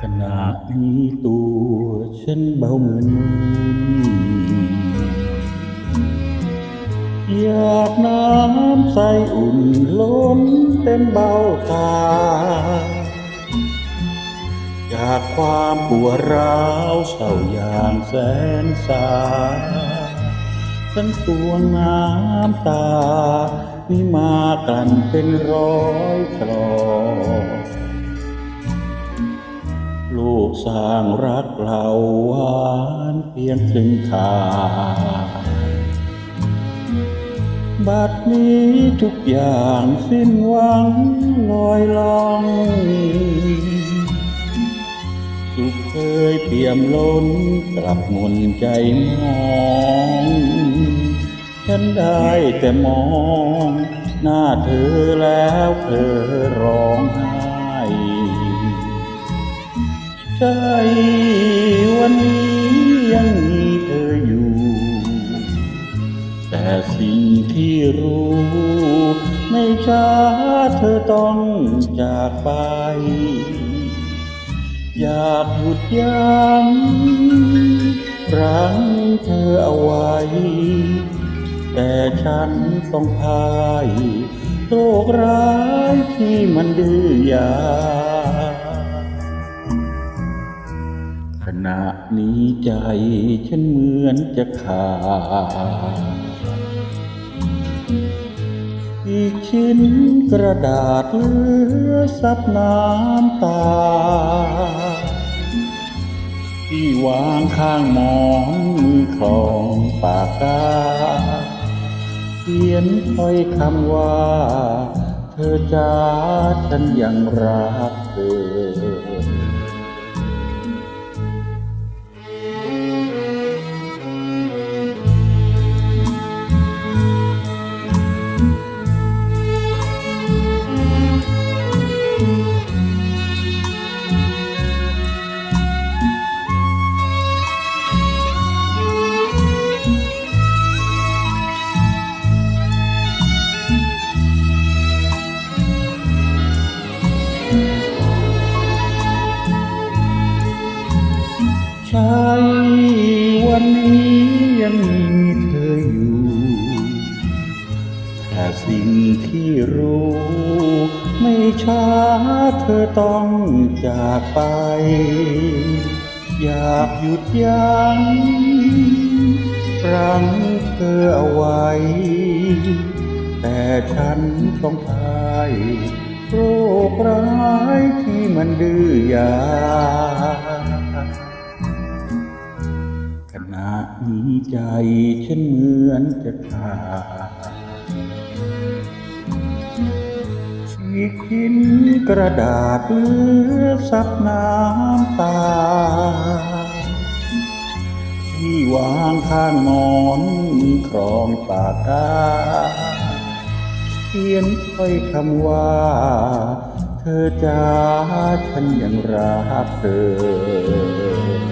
ขณะนี้ตัวฉันเบาเหมือนมืออยากน้ำใสอุ่นล้นเต็มเบ้าตา จากความปวดร้าวเศร้าอย่างแสนสา ฉันตวงน้ำตามีมากันเป็นร้อยกรอกลูกสร้างรักเราหวานเพียงครึ่งทาบัดนี้ทุกอย่างสิ้นหวังลอยลองสุขเคยเปี่ยมล้นกลับมุนใจมอง ฉันได้แต่มอง หน้าเธอแล้วเธอร้องไห้ใจวันนี้ยังมีเธออยู่ แต่สิ่งที่รู้ ไม่ช้าเธอต้องจากไป อยากหยุดยั้งรั้งเธอเอาไว้ แต่ฉันต้องพายโรคร้ายที่มันดื้อยา ขณะนี้ใจฉันเหมือนจะขาดอีกชิ้นกระดาษเลือซับน้ำตา ที่วางข้างหมอนมือของปากกา เขียนถ้อยคำว่า เธอจ้าฉันยังรัก ใช่วันนี้ยังมีเธออยู่ แต่สิ่งที่รู้ ไม่ช้าเธอต้องจากไป อยากหยุดยั้งรั้งเธอเอาไว้ แต่ฉันต้องพายโรคร้ายที่มันดื้อยาะนี้ใจฉันเหมือนจะขาดฉีกทิ้นกระดาษเลือซับน้ำตา ที่วางข้างหมอนครองปากกาเขียนถ้อยคำว่า เธอจ้าฉันยังรักเธอ